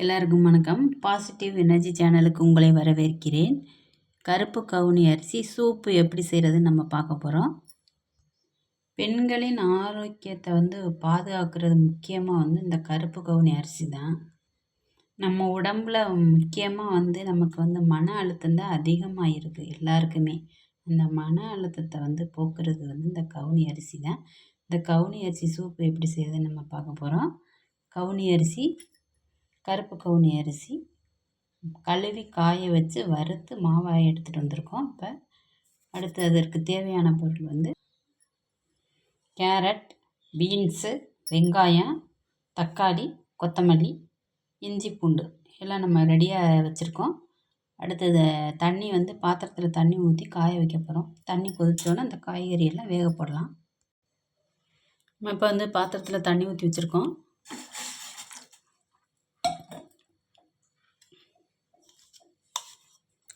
எல்லாருக்கும் வணக்கம். Positive energy சேனலுக்கு உங்களை வரவேற்கிறேன். கருப்பு கவுனி அரிசி சூப்பு எப்படி செய்கிறதுன்னு நம்ம பார்க்க போகிறோம் பெண்களின் ஆரோக்கியத்தை வந்து பாதுகாக்கிறது முக்கியமாக வந்து இந்த கருப்பு கவுனி அரிசி தான். நம்ம உடம்பில் முக்கியமாக வந்து நமக்கு வந்து மன அழுத்தம் தான் அதிகமாக இருக்குது எல்லாருக்குமே. அந்த மன அழுத்தத்தை வந்து போக்குறது வந்து இந்த கவுனி அரிசி தான். இந்த கவுனி அரிசி சூப்பு எப்படி செய்கிறதுன்னு நம்ம பார்க்க போகிறோம் கவுனி அரிசி கருப்பு கவுனி அரிசி கழுவி காய வச்சு வறுத்து மாவாக எடுத்துகிட்டு வந்திருக்கோம். இப்போ அடுத்து அதற்கு தேவையான பொருள் வந்து கேரட் பீன்ஸு வெங்காயம் தக்காளி கொத்தமல்லி இஞ்சி பூண்டு எல்லாம் நம்ம ரெடியாக வச்சுருக்கோம். அடுத்தது தண்ணி வந்து பாத்திரத்தில் தண்ணி ஊற்றி காய வைக்க போகிறோம் தண்ணி கொதித்தோன்னே அந்த காய்கறி எல்லாம் வேக போடலாம். நம்ம இப்போ வந்து பாத்திரத்தில் தண்ணி ஊற்றி வச்சுருக்கோம்.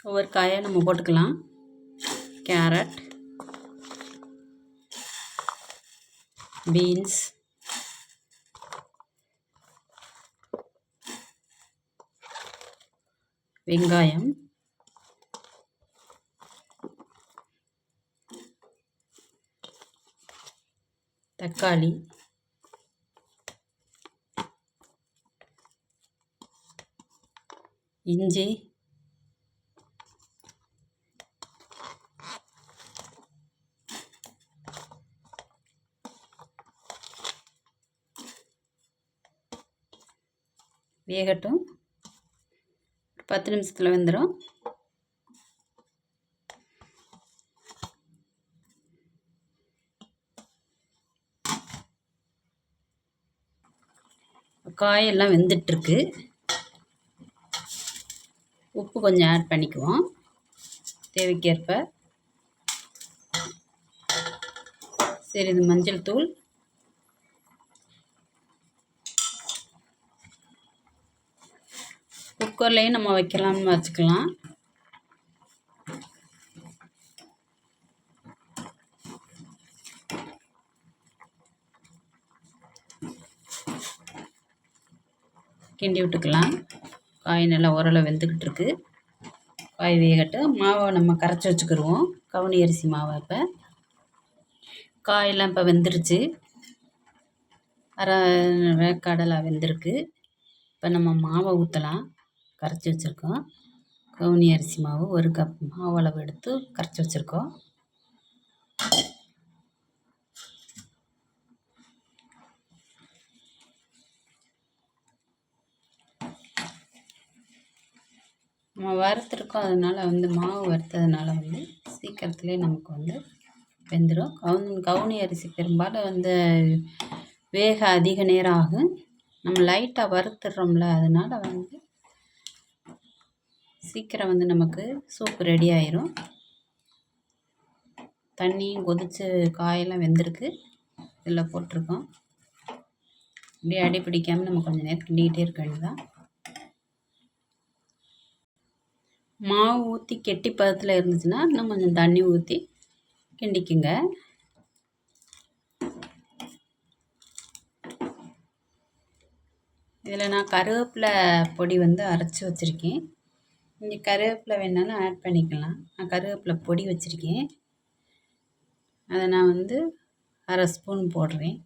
ஒவ்வொரு காயை நம்ம போட்டுக்கலாம். கேரட் பீன்ஸ் வெங்காயம் தக்காளி இஞ்சி வேகட்டும். ஒரு பத்து நிமிஷத்தில் வெந்துடும் காயெல்லாம் வெந்துட்டுருக்கு. உப்பு கொஞ்சம் ஆட் பண்ணிக்குவோம். தேவைக்கேற்ப. சரி இது மஞ்சள் தூள். குக்கர்லேயும் நம்ம வைக்கலாம்னு வச்சுக்கலாம். கிண்டி விட்டுக்கலாம். காய் நல்லா ஓரளவு வெந்துக்கிட்டு இருக்கு. காய் வேகட்டு மாவை நம்ம கரைச்சி வச்சுக்கிடுவோம் கவுனி அரிசி மாவை இப்போ. காயெல்லாம் இப்போ வெந்துருச்சு. அரை கடலை வெந்திருக்கு. இப்போ நம்ம மாவை ஊற்றலாம் கரைச்சி வச்சுருக்கோம். கவுனி அரிசி மாவு ஒரு கப் மாவு அளவு எடுத்து கரைச்சி வச்சுருக்கோம். நம்ம வறுத்துருக்கோம். அதனால் வந்து மாவு வறுத்ததுனால வந்து சீக்கிரத்துலேயே நமக்கு வந்து வெந்துடும் கவுன் கவுனி அரிசி பெரும்பாலும் வந்து வேக அதிக நேரம் ஆகும். நம்ம லைட்டாக வறுத்துடுறோம்ல அதனால் வந்து சீக்கிரம் வந்து நமக்கு சூப்பு ரெடி ஆயிரும். தண்ணியும் கொதித்து காயெல்லாம் வெந்திருக்கு. இதில் போட்டிருக்கோம். இப்படியே அடி பிடிக்காமல் நம்ம கொஞ்சம் நேரம் கிண்டிக்கிட்டே இருக்க வேண்டியதான் மாவு ஊற்றி கெட்டி பதத்தில் இருந்துச்சுன்னா இன்னும் கொஞ்சம் தண்ணி ஊற்றி கிண்டிக்குங்க. இதில் நான் கருவேப்பிலை பொடி வந்து அரைச்சி வச்சுருக்கேன். இங்கே கருவேப்பிலை வேணாலும் ஆட் பண்ணிக்கலாம். நான் கருவேப்பிலை பொடி வச்சுருக்கேன். அதை நான் வந்து அரை ஸ்பூன் போடுறேன்.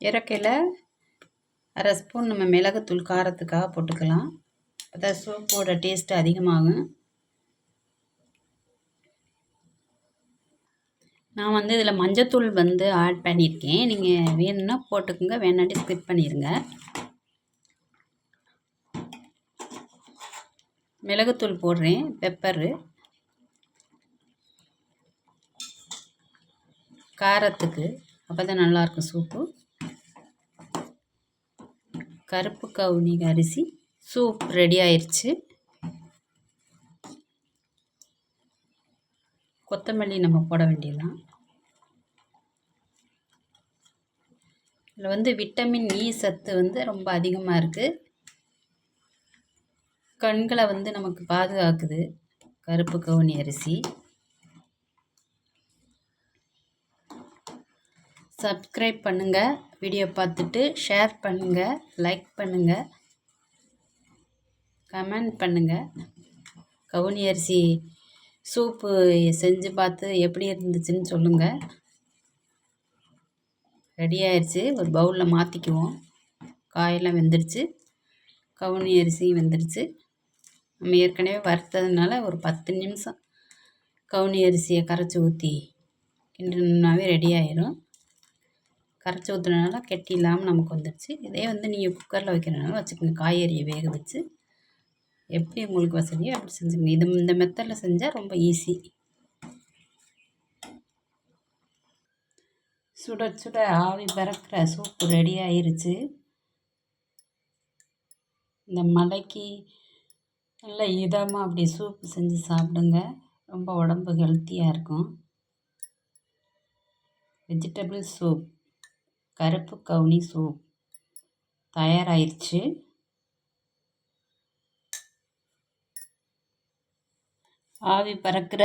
இறக்கையில் அரை ஸ்பூன் நம்ம மிளகுத்தூள் காரத்துக்காக போட்டுக்கலாம். அப்போ சூப்போட டேஸ்ட்டு அதிகமாகும். நான் வந்து இதில் மஞ்சத்தூள் வந்து ஆட் பண்ணியிருக்கேன். நீங்கள் வேணும்னா போட்டுக்கோங்க. வேணாட்டி ஸ்கிப் பண்ணிடுங்க மிளகுத்தூள் போடுறேன். பெப்பரு. காரத்துக்கு. அப்போ தான் நல்லாயிருக்கும் சூப்பு. கருப்பு கவுனி அரிசி. சூப் ரெடி ஆயிடுச்சு கொத்தமல்லி நம்ம போட வேண்டியதுதான். இதில் வந்து விட்டமின் இ e சத்து வந்து ரொம்ப அதிகமாக இருக்குது கண்களை வந்து நமக்கு பாதுகாக்குது. கருப்பு கவுனி அரிசி. சப்ஸ்கிரைப் பண்ணுங்கள் வீடியோ பார்த்துட்டு ஷேர் பண்ணுங்கள் லைக் பண்ணுங்கள் கமெண்ட் பண்ணுங்கள் கவுனி அரிசி சூப்பு செஞ்சு பார்த்து எப்படி இருந்துச்சுன்னு சொல்லுங்கள் ரெடி ஆயிடுச்சு ஒரு பவுலில் மாற்றிக்குவோம் காயெல்லாம் வெந்துடுச்சு கவுனி அரிசியும் வெந்துடுச்சு நம்ம ஏற்கனவே வறுத்ததுனால ஒரு பத்து நிமிஷம் கவுனி அரிசியை கரைச்சி ஊற்றி கிண்டினாவே ரெடி ஆயிரும். கரைச்சி ஊற்றுனால கெட்டி இல்லாமல் நமக்கு வந்துடுச்சு இதே வந்து நீங்கள் குக்கரில் வைக்கிறனால வச்சுக்கோங்க. காய்கறியை வேக வச்சு. எப்படி உங்களுக்கு வசதியோ அப்படி செஞ்சுங்க இது இந்த மெத்தடில் செஞ்சால் ரொம்ப ஈஸி சுட சுட ஆவி பறக்கிற சூப்பு ரெடி ஆயிருச்சு. இந்த மலைக்கு நல்ல இதமாக அப்படி சூப்பு செஞ்சு சாப்பிடுங்க. ரொம்ப உடம்பு ஹெல்த்தியாக இருக்கும். வெஜிடபிள் சூப் கருப்பு கவுனி சூப் தயாராகிருச்சு ஆவி பறக்கிற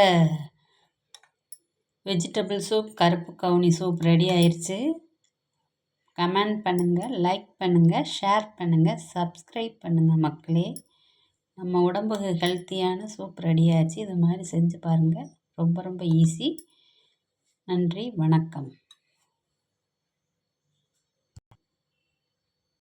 வெஜிடபிள் சூப் கருப்பு கவுனி சூப் ரெடி ஆயிடுச்சு கமெண்ட் பண்ணுங்கள் லைக் பண்ணுங்கள் ஷேர் பண்ணுங்கள் சப்ஸ்கிரைப் பண்ணுங்கள் மக்களே. நம்ம உடம்புக்கு ஹெல்த்தியான சூப் ரெடி ஆச்சு. இது மாதிரி செஞ்சு பாருங்கள் ரொம்ப ரொம்ப ஈஸி நன்றி வணக்கம்.